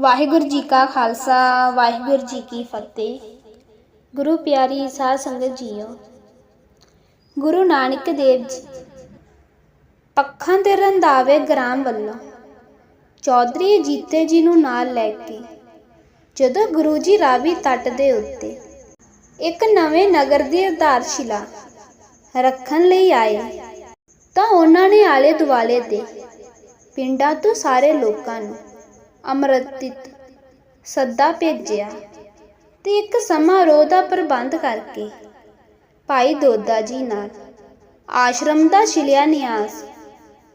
ਵਾਹਿਗੁਰੂ ਜੀ ਕਾ ਖਾਲਸਾ, ਵਾਹਿਗੁਰੂ ਜੀ ਕੀ ਫਤਿਹ। ਗੁਰੂ ਪਿਆਰੀ ਸਾਧ ਸੰਗਤ ਜੀਓ, ਗੁਰੂ ਨਾਨਕ ਦੇਵ ਜੀ, ਪੱਖਾਂ ਤੇ ਰੰਧਾਵੇ ਗ੍ਰਾਮ ਵੱਲੋਂ ਚੌਧਰੀ ਜੀਤੇ ਜੀ ਨੂੰ ਨਾਲ ਲੈ ਕੇ ਜਦੋਂ ਗੁਰੂ ਜੀ ਰਾਵੀ ਤੱਟ ਦੇ ਉੱਤੇ ਇੱਕ ਨਵੇਂ ਨਗਰ ਦੀ ਆਧਾਰਸ਼ਿਲਾ ਰੱਖਣ ਲਈ ਆਏ, ਤਾਂ ਉਹਨਾਂ ਨੇ ਆਲੇ ਦੁਆਲੇ ਦੇ ਪਿੰਡਾਂ ਤੋਂ ਸਾਰੇ ਲੋਕਾਂ ਨੂੰ ਅੰਮ੍ਰਿਤਿਤ ਸੱਦਾ ਭੇਜਿਆ ਤੇ ਇੱਕ ਸਮਾਰੋਹ ਦਾ ਪ੍ਰਬੰਧ ਕਰਕੇ ਭਾਈ ਦੋਦਾ ਜੀ ਨਾਲ ਆਸ਼ਰਮ ਦਾ ਸ਼ਿਲਾਨਿਆਸ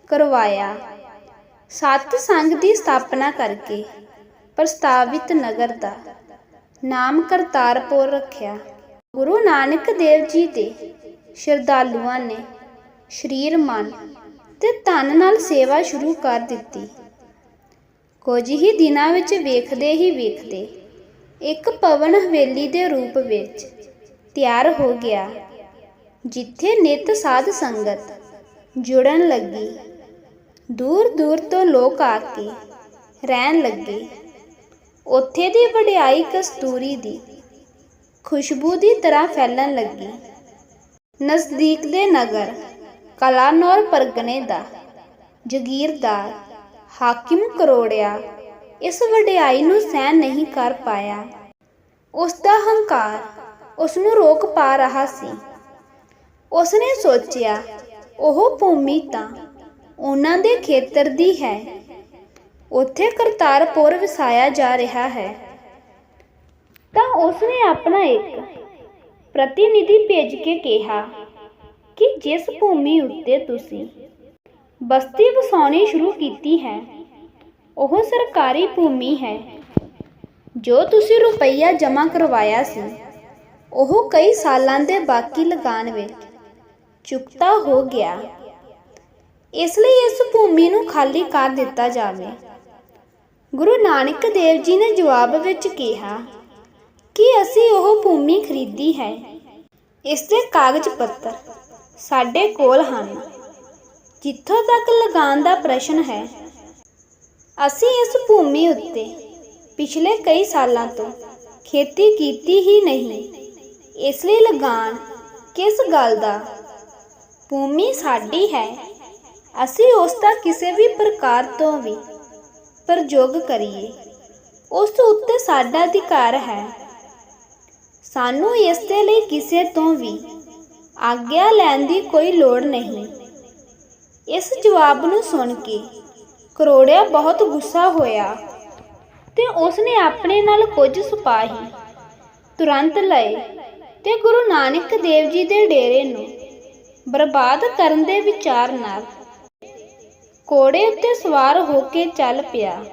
ਕਰਵਾਇਆ। ਸਤ ਸੰਗ ਦੀ ਸਥਾਪਨਾ ਕਰਕੇ ਪ੍ਰਸਤਾਵਿਤ ਨਗਰ ਦਾ ਨਾਮ ਕਰਤਾਰਪੁਰ ਰੱਖਿਆ। ਗੁਰੂ ਨਾਨਕ ਦੇਵ ਜੀ ਦੇ ਸ਼ਰਧਾਲੂਆਂ ਨੇ ਸਰੀਰ, ਮਨ ਤੇ ਤਨ ਨਾਲ ਸੇਵਾ ਸ਼ੁਰੂ ਕਰ ਦਿੱਤੀ। ਕੁਝ ਹੀ ਦਿਨਾਂ ਵਿੱਚ ਵੇਖਦੇ ਹੀ ਵੇਖਦੇ ਇੱਕ ਪਵਨ ਹਵੇਲੀ ਦੇ ਰੂਪ ਵਿੱਚ ਤਿਆਰ ਹੋ ਗਿਆ, ਜਿੱਥੇ ਨਿਤ ਸਾਧ ਸੰਗਤ ਜੁੜਨ ਲੱਗੀ। ਦੂਰ ਦੂਰ ਤੋਂ ਲੋਕ ਆ ਕੇ ਰਹਿਣ ਲੱਗੇ। ਉੱਥੇ ਦੀ ਵਡਿਆਈ ਕਸਤੂਰੀ ਦੀ ਖੁਸ਼ਬੂ ਦੀ ਤਰ੍ਹਾਂ ਫੈਲਣ ਲੱਗੀ। ਨਜ਼ਦੀਕ ਦੇ ਨਗਰ ਕਲਾਨੌਰ ਪਰਗਨੇ ਦਾ ਜਗੀਰਦਾਰ ਹਾਕਿਮ ਕਰੋੜਿਆ। ਇਸ ਵਡਿਆਈ ਨੂੰ ਸਹਿਣ ਨਹੀਂ ਕਰ ਪਾਇਆ। ਉਸ ਦਾ ਹੰਕਾਰ ਉਸ ਨੂੰ ਰੋਕ ਪਾ ਰਹਾ ਸੀ। ਉਸ ਨੇ ਸੋਚਿਆ, ਉਹ ਭੂਮੀ ਤਾਂ ਉਹਨਾਂ ਦੇ ਖੇਤਰ ਦੀ ਹੈ। ਉੱਥੇ ਕਰਤਾਰਪੁਰ ਵਸਾਇਆ ਜਾ ਰਿਹਾ ਹੈ। ਤਾਂ ਉਸ ਨੇ ਆਪਣਾ ਇੱਕ ਪ੍ਰਤੀਨਿਧੀ ਭੇਜ ਕੇ ਕਿਹਾ ਕਿ ਜਿਸ ਭੂਮੀ ਉੱਤੇ ਤੁਸੀਂ ਬਸਤੀ ਵਸਾਉਣੀ ਸ਼ੁਰੂ ਕੀਤੀ ਹੈ। ਉਹ ਸਰਕਾਰੀ ਭੂਮੀ ਹੈ। ਜੋ ਤੁਸੀਂ ਰੁਪਈਆ ਜਮ੍ਹਾਂ ਕਰਵਾਇਆ ਸੀ, ਉਹ ਕਈ ਸਾਲਾਂ ਦੇ ਬਾਕੀ ਲਗਾਨ ਵਿੱਚ ਚੁਕਤਾ ਹੋ ਗਿਆ। ਇਸ ਲਈ ਇਸ ਭੂਮੀ ਨੂੰ ਖਾਲੀ ਕਰ ਦਿੱਤਾ ਜਾਵੇ। ਗੁਰੂ ਨਾਨਕ ਦੇਵ ਜੀ ਨੇ ਜਵਾਬ ਵਿੱਚ ਕਿਹਾ ਕਿ ਅਸੀਂ ਉਹ ਭੂਮੀ ਖਰੀਦੀ ਹੈ। ਇਸ ਦੇ ਕਾਗਜ਼ ਪੱਤਰ ਸਾਡੇ ਕੋਲ ਹਨ। ਜਿੱਥੋਂ ਤੱਕ ਲਗਾਨ ਦਾ ਪ੍ਰਸ਼ਨ ਹੈ, ਅਸੀਂ ਇਸ ਭੂਮੀ ਉੱਤੇ ਪਿਛਲੇ ਕਈ ਸਾਲਾਂ ਤੋਂ ਖੇਤੀ ਕੀਤੀ ਹੀ ਨਹੀਂ। ਇਸ ਲਈ ਲਗਾਨ ਕਿਸ ਗੱਲ ਦਾ? ਭੂਮੀ ਸਾਡੀ ਹੈ। ਅਸੀਂ ਉਸ ਦਾ ਕਿਸੇ ਵੀ ਪ੍ਰਕਾਰ ਤੋਂ ਵੀ ਪ੍ਰਯੋਗ ਕਰੀਏ। ਉਸ ਉੱਤੇ ਸਾਡਾ ਅਧਿਕਾਰ ਹੈ। ਸਾਨੂੰ ਇਸ ਦੇ ਲਈ ਕਿਸੇ ਤੋਂ ਵੀ ਆਗਿਆ ਲੈਣ ਦੀ ਕੋਈ ਲੋੜ ਨਹੀਂ। ਇਸ ਜਵਾਬ ਨੂੰ ਸੁਣ ਕੇ ਕਰੋੜਿਆ ਬਹੁਤ ਗੁੱਸਾ ਹੋਇਆ ਤੇ ਉਸ ਨੇ ਆਪਣੇ ਨਾਲ ਕੁਝ ਸਿਪਾਹੀ ਤੁਰੰਤ ਲਏ ਤੇ ਗੁਰੂ ਨਾਨਕ ਦੇਵ ਜੀ ਦੇ ਡੇਰੇ ਨੂੰ ਬਰਬਾਦ ਕਰਨ ਦੇ ਵਿਚਾਰ ਨਾਲ ਕੋੜੇ ਉੱਤੇ ਸਵਾਰ ਹੋ ਕੇ ਚੱਲ ਪਿਆ।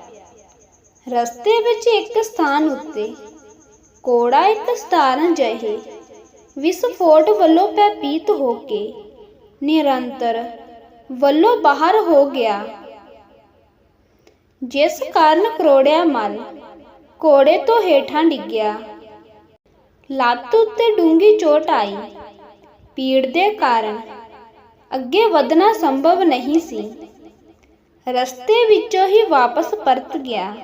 ਰਸਤੇ ਵਿੱਚ ਇੱਕ ਸਥਾਨ ਉੱਤੇ ਕੋੜਾ ਇੱਕ ਸਧਾਰਨ ਜਿਹੇ ਵਿਸਫੋਟ ਵੱਲੋਂ ਭੈਭੀਤ ਹੋ ਕੇ ਨਿਰੰਤਰ ਵੱਲੋਂ ਬਾਹਰ ਹੋ ਗਿਆ। ਜਿਸ ਕਾਰਨ ਕਰੋੜਿਆ ਮਲ ਕੋੜੇ ਤੋਂ ਹੇਠਾਂ ਡਿੱਗਿਆ। ਲੱਤ ਉੱਤੇ ਡੂੰਗੀ ਚੋਟ ਆਈ। ਪੀੜ ਦੇ ਕਾਰਨ ਅੱਗੇ ਵਧਣਾ ਸੰਭਵ ਨਹੀਂ ਸੀ। ਰਸਤੇ ਵਿੱਚੋਂ ਹੀ ਵਾਪਸ ਪਰਤ ਗਿਆ।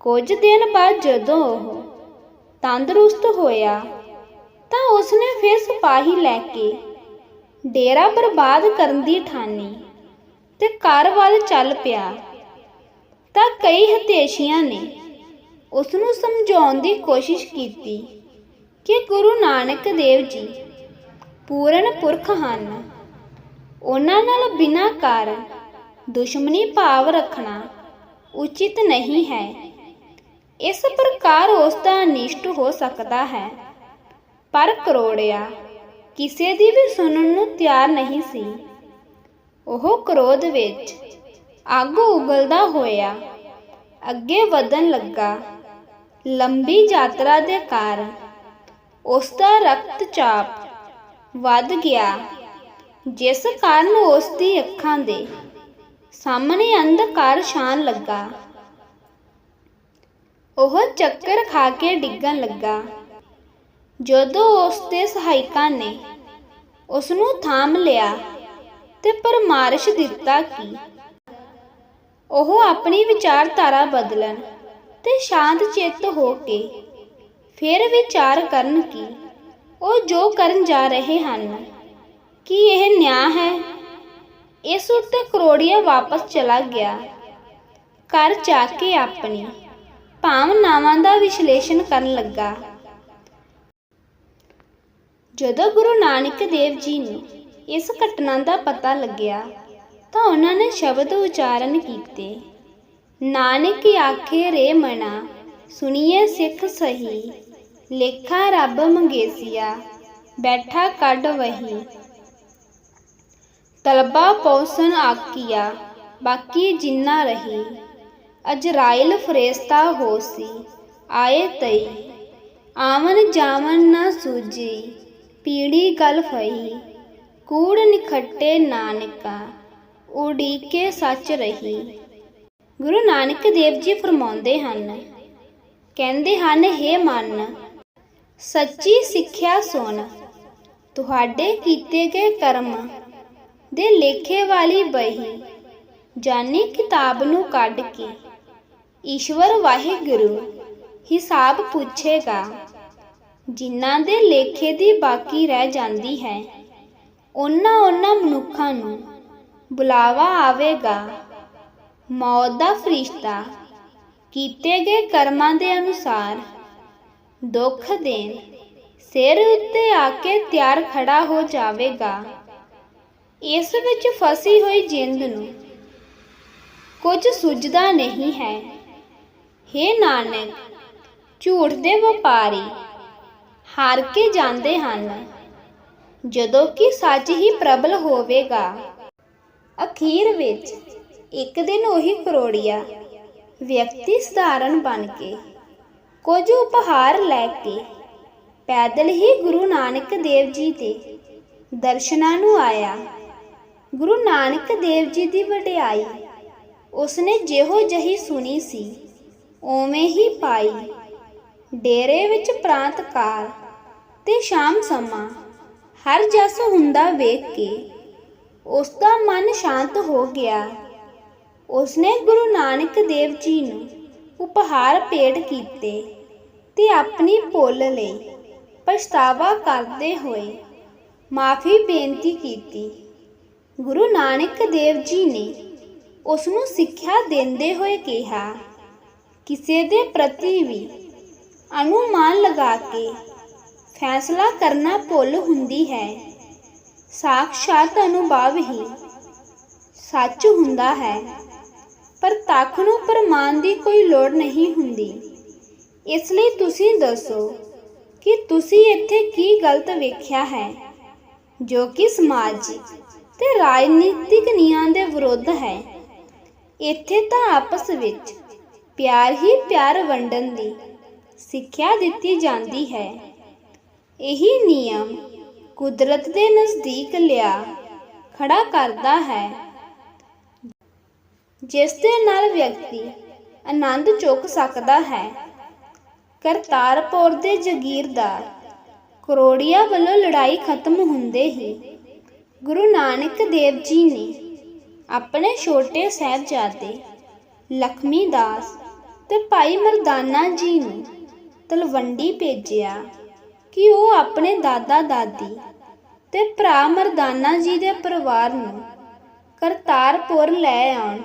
ਕੁਝ ਦਿਨ ਬਾਅਦ ਜਦੋਂ ਉਹ ਤੰਦਰੁਸਤ ਹੋਇਆ ਤਾਂ ਉਸਨੇ ਫਿਰ ਸਿਪਾਹੀ ਲੈ ਕੇ ਡੇਰਾ ਬਰਬਾਦ ਕਰਨ ਦੀ ਠਾਨੀ ਤੇ ਘਰ ਵੱਲ ਚੱਲ ਪਿਆ। ਤਾਂ ਕਈ ਹਤੇਸ਼ੀਆਂ ਨੇ ਉਸ ਨੂੰ ਸਮਝਾਉਣ ਦੀ ਕੋਸ਼ਿਸ਼ ਕੀਤੀ ਕਿ ਗੁਰੂ ਨਾਨਕ ਦੇਵ ਜੀ ਪੂਰਨ ਪੁਰਖ ਹਨ। ਉਹਨਾਂ ਨਾਲ ਬਿਨਾਂ ਕਾਰਨ ਦੁਸ਼ਮਣੀ ਭਾਵ ਰੱਖਣਾ ਉਚਿਤ ਨਹੀਂ ਹੈ। ਇਸ ਪ੍ਰਕਾਰ ਉਸ ਦਾ ਅਨਿਸ਼ਟ ਹੋ ਸਕਦਾ ਹੈ। ਪਰ ਕਰੋੜਿਆ ਕਿਸੇ ਦੀ ਵੀ ਸੁਣਨ ਨੂੰ ਤਿਆਰ ਨਹੀਂ ਸੀ। ਉਹ ਕ੍ਰੋਧ ਵਿੱਚ ਅੱਗ ਉਗਲਦਾ ਹੋਇਆ ਅੱਗੇ ਵਧਣ ਲੱਗਾ। ਲੰਬੀ ਯਾਤਰਾ ਦੇ ਕਾਰਨ ਉਸ ਦਾ ਰਕਤਚਾਪ ਵੱਧ ਗਿਆ, ਜਿਸ ਕਾਰਨ ਉਸ ਦੀ ਅੱਖਾਂ ਦੇ ਸਾਹਮਣੇ ਅੰਧਕਾਰ ਛਾਣ ਲੱਗਾ। ਉਹ ਚੱਕਰ ਖਾ ਕੇ ਡਿੱਗਣ ਲੱਗਾ। ਜਦੋਂ ਉਸ ਦੇ ਸਹਾਇਕਾਂ ਨੇ ਉਸ ਨੂੰ ਥਾਮ ਲਿਆ ਤੇ ਪਰਮਾਰਸ਼ ਦਿੱਤਾ ਕਿ ਉਹ ਆਪਣੀ ਵਿਚਾਰਧਾਰਾ ਬਦਲਣ ਤੇ ਸ਼ਾਂਤ ਚਿੱਤ ਹੋ ਕੇ ਫਿਰ ਵਿਚਾਰ ਕਰਨ ਕਿ ਉਹ ਜੋ ਕਰਨ ਜਾ ਰਹੇ ਹਨ, ਕੀ ਇਹ ਨਿਆਂ ਹੈ? ਇਸ ਉੱਤੇ ਕਰੋੜੀਆ ਵਾਪਸ ਚਲਾ ਗਿਆ। ਘਰ ਜਾ ਕੇ ਆਪਣੀ ਭਾਵਨਾਵਾਂ ਦਾ ਵਿਸ਼ਲੇਸ਼ਣ ਕਰਨ ਲੱਗਾ। ਜਦੋਂ ਗੁਰੂ ਨਾਨਕ ਦੇਵ ਜੀ ਨੂੰ ਇਸ ਘਟਨਾ ਦਾ ਪਤਾ ਲੱਗਿਆ, ਤਾਂ ਉਹਨਾਂ ਨੇ ਸ਼ਬਦ ਉਚਾਰਨ ਕੀਤੇ। ਨਾਨਕ ਆਖੇ ਰੇ ਮਨਾ ਸੁਣੀਏ ਸਿੱਖ ਸਹੀ, ਲੇਖਾ ਰੱਬ ਮੰਗੇਸੀਆ ਬੈਠਾ ਕੱਢ ਵਹੀ। ਤਲਬਾ ਪੌਸਨ ਆਕੀਆ ਬਾਕੀ ਜਿੰਨਾ ਰਹੀ, ਅਜਰਾਇਲ ਫਰੇਸਤਾ ਹੋਸੀ, ਆਏ ਤਈ। ਆਵਨ ਜਾਵਨ ਨਾ ਸੂਜੀ ਪੀੜੀ ਗਲ ਫਈ ਕੂੜ ਨਿਖੱਟੇ ਨਾਨਕਾ, ਉਡੀਕੇ ਸੱਚ ਰਹੀ। ਗੁਰੂ ਨਾਨਕ ਦੇਵ ਜੀ ਫਰਮਾਉਂਦੇ ਹਨ, ਕਹਿੰਦੇ ਹਨ, ਹੇ ਮਨ, ਸੱਚੀ ਸਿੱਖਿਆ ਸੁਣ। ਤੁਹਾਡੇ ਕੀਤੇ ਗਏ ਕਰਮ ਦੇ ਲੇਖੇ ਵਾਲੀ ਬਹੀ, ਜਾਨੀ ਕਿਤਾਬ ਨੂੰ ਕੱਢ ਕੇ ਈਸ਼ਵਰ ਵਾਹਿਗੁਰੂ ਹਿਸਾਬ ਪੁੱਛੇਗਾ। ਜਿਨ੍ਹਾਂ ਦੇ ਲੇਖੇ ਦੀ ਬਾਕੀ ਰਹਿ ਜਾਂਦੀ ਹੈ, ਉਹਨਾਂ ਉਹਨਾਂ ਮਨੁੱਖਾਂ ਨੂੰ ਬੁਲਾਵਾ ਆਵੇਗਾ। ਮੌਤ ਦਾ ਫਰਿਸ਼ਤਾ, ਕੀਤੇ ਗਏ ਕਰਮਾਂ ਦੇ ਅਨੁਸਾਰ ਦੁੱਖ ਦੇਣ, ਸਿਰ ਉੱਤੇ ਆ ਕੇ ਤਿਆਰ ਖੜਾ ਹੋ ਜਾਵੇਗਾ। ਇਸ ਵਿੱਚ ਫਸੀ ਹੋਈ ਜਿੰਦ ਨੂੰ ਕੁਝ ਸੁਝਦਾ ਨਹੀਂ ਹੈ। ਹੇ ਨਾਨਕ, ਝੂਠ ਦੇ ਵਪਾਰੀ ਹਾਰ ਕੇ ਜਾਂਦੇ ਹਨ। ਜਦੋਂ ਕਿ ਸੱਚ ਹੀ ਪ੍ਰਬਲ ਹੋਵੇਗਾ। ਅਖੀਰ ਵਿੱਚ ਇੱਕ ਦਿਨ ਉਹੀ ਕਰੋੜੀਆ ਵਿਅਕਤੀ ਸਧਾਰਨ ਬਣ ਕੇ ਕੁਝ ਉਪਹਾਰ ਲੈ ਕੇ ਪੈਦਲ ਹੀ ਗੁਰੂ ਨਾਨਕ ਦੇਵ ਜੀ ਦੇ ਦਰਸ਼ਨਾਂ ਨੂੰ ਆਇਆ। ਗੁਰੂ ਨਾਨਕ ਦੇਵ ਜੀ ਦੀ ਵਡਿਆਈ ਉਸਨੇ ਜਿਹੋ ਜਹੀ ਸੁਣੀ ਸੀ ਓਵੇਂ ਹੀ ਪਾਈ। ਡੇਰੇ ਵਿੱਚ ਪ੍ਰਾਂਤਕਾਰ ਤੇ ਸ਼ਾਮ ਸਮਾਂ ਹਰ ਜਸ ਹੁੰਦਾ ਵੇਖ ਕੇ ਉਸ ਦਾ ਮਨ ਸ਼ਾਂਤ ਹੋ ਗਿਆ। ਉਸਨੇ ਗੁਰੂ ਨਾਨਕ ਦੇਵ ਜੀ ਨੂੰ ਉਪਹਾਰ ਭੇਟ ਕੀਤੇ ਤੇ ਆਪਣੀ ਭੁੱਲ ਲਈ ਪਛਤਾਵਾ ਕਰਦੇ ਹੋਏ ਮਾਫੀ ਬੇਨਤੀ ਕੀਤੀ। ਗੁਰੂ ਨਾਨਕ ਦੇਵ ਜੀ ਨੇ ਉਸ ਨੂੰ ਸਿੱਖਿਆ ਦਿੰਦੇ ਹੋਏ ਕਿਹਾ, ਕਿਸੇ ਦੇ ਪ੍ਰਤੀ ਵੀ ਅਨੁਮਾਨ ਲਗਾ ਕੇ ਫੈਸਲਾ ਕਰਨਾ ਭੁੱਲ ਹੁੰਦੀ ਹੈ। ਸਾਖਸ਼ਾਤ ਅਨੁਭਵ ਹੀ ਸੱਚ ਹੁੰਦਾ ਹੈ। ਪਰ ਤੱਕ ਨੂੰ ਪ੍ਰਮਾਣ ਦੀ ਕੋਈ ਲੋੜ ਨਹੀਂ ਹੁੰਦੀ। ਇਸ ਲਈ ਤੁਸੀਂ ਦੱਸੋ ਕਿ ਤੁਸੀਂ ਇੱਥੇ ਕੀ ਗਲਤ ਵੇਖਿਆ ਹੈ, ਜੋ ਕਿ ਸਮਾਜਿਕ ਤੇ ਰਾਜਨੀਤਿਕ ਨਿਆਂ ਦੇ ਵਿਰੁੱਧ ਹੈ। ਇੱਥੇ ਤਾਂ ਆਪਸ ਵਿੱਚ ਪਿਆਰ ਹੀ ਪਿਆਰ ਵੰਡਣ ਦੀ ਸਿੱਖਿਆ ਦਿੱਤੀ ਜਾਂਦੀ ਹੈ। ਇਹੀ ਨਿਯਮ ਕੁਦਰਤ ਦੇ ਨਜ਼ਦੀਕ ਲਿਆ ਖੜਾ ਕਰਦਾ ਹੈ। ਜਿਸ ਦੇ ਨਾਲ ਵਿਅਕਤੀ ਆਨੰਦ ਚੁੱਕ ਸਕਦਾ ਹੈ। ਕਰਤਾਰਪੁਰ ਦੇ ਜਗੀਰਦਾਰ ਕਰੋੜੀਆ ਵੱਲੋਂ ਲੜਾਈ ਖਤਮ ਹੁੰਦੇ ਹੀ ਗੁਰੂ ਨਾਨਕ ਦੇਵ ਜੀ ਨੇ ਆਪਣੇ ਛੋਟੇ ਸਾਹਿਬਜ਼ਾਦੇ ਲਖਮੀ ਦਾਸ ਤੇ ਭਾਈ ਮਰਦਾਨਾ ਜੀ ਨੂੰ ਤਲਵੰਡੀ ਭੇਜਿਆ। ਕਿ ਉਹ ਆਪਣੇ ਦਾਦਾ ਦਾਦੀ ਤੇ ਭਰਾ ਮਰਦਾਨਾ ਜੀ ਦੇ ਪਰਿਵਾਰ ਨੂੰ ਕਰਤਾਰਪੁਰ ਲੈ ਆਉਣ।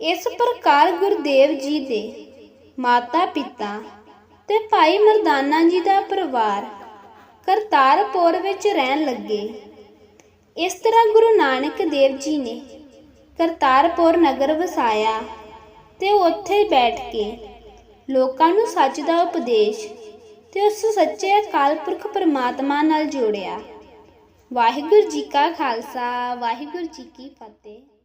ਇਸ ਪ੍ਰਕਾਰ ਗੁਰਦੇਵ ਜੀ ਦੇ ਮਾਤਾ ਪਿਤਾ ਤੇ ਭਾਈ ਮਰਦਾਨਾ ਜੀ ਦਾ ਪਰਿਵਾਰ ਕਰਤਾਰਪੁਰ ਵਿੱਚ ਰਹਿਣ ਲੱਗੇ। ਇਸ ਤਰ੍ਹਾਂ ਗੁਰੂ ਨਾਨਕ ਦੇਵ ਜੀ ਨੇ ਕਰਤਾਰਪੁਰ ਨਗਰ ਵਸਾਇਆ ਤੇ ਉੱਥੇ ਬੈਠ ਕੇ ਲੋਕਾਂ ਨੂੰ ਸੱਚ ਦਾ ਉਪਦੇਸ਼ ਤੇ ਉਸ ਸੱਚੇ ਅਕਾਲ ਪੁਰਖ ਪਰਮਾਤਮਾ ਨਾਲ ਜੋੜਿਆ। ਵਾਹਿਗੁਰੂ ਜੀ ਕਾ ਖਾਲਸਾ, ਵਾਹਿਗੁਰੂ ਜੀ ਕੀ ਫਤਿਹ।